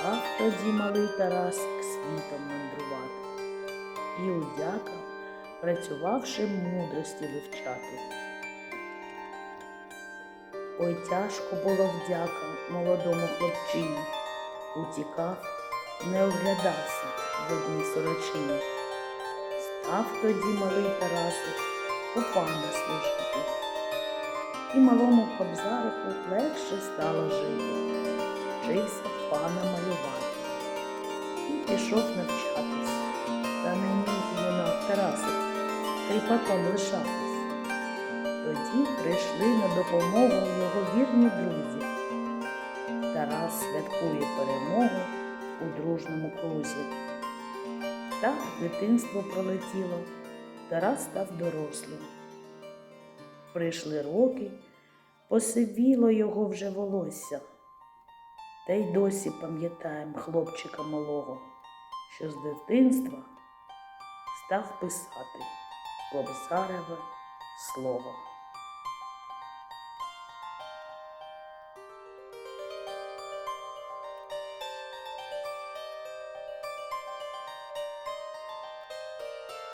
Став тоді малий Тарасик світом мандрувати і удяка, працювавши мудрості вивчати. Ой, тяжко було вдяка молодому хлопчині, утікав, не оглядався в одній сорочині. Став тоді малий Тарасик у пана служити, і малому кобзарику легше стало жити. Вчився в пана малювати і пішов навчатись. Та не міг юнак Тарасик кріпаком лишатись. Тоді прийшли на допомогу його вірні друзі. Тарас святкує перемогу у дружному крузі. Так дитинство пролетіло, Тарас став дорослим. Прийшли роки, посивіло його вже волосся. Та й досі пам'ятаємо хлопчика малого, що з дитинства став писати кобзареве слово.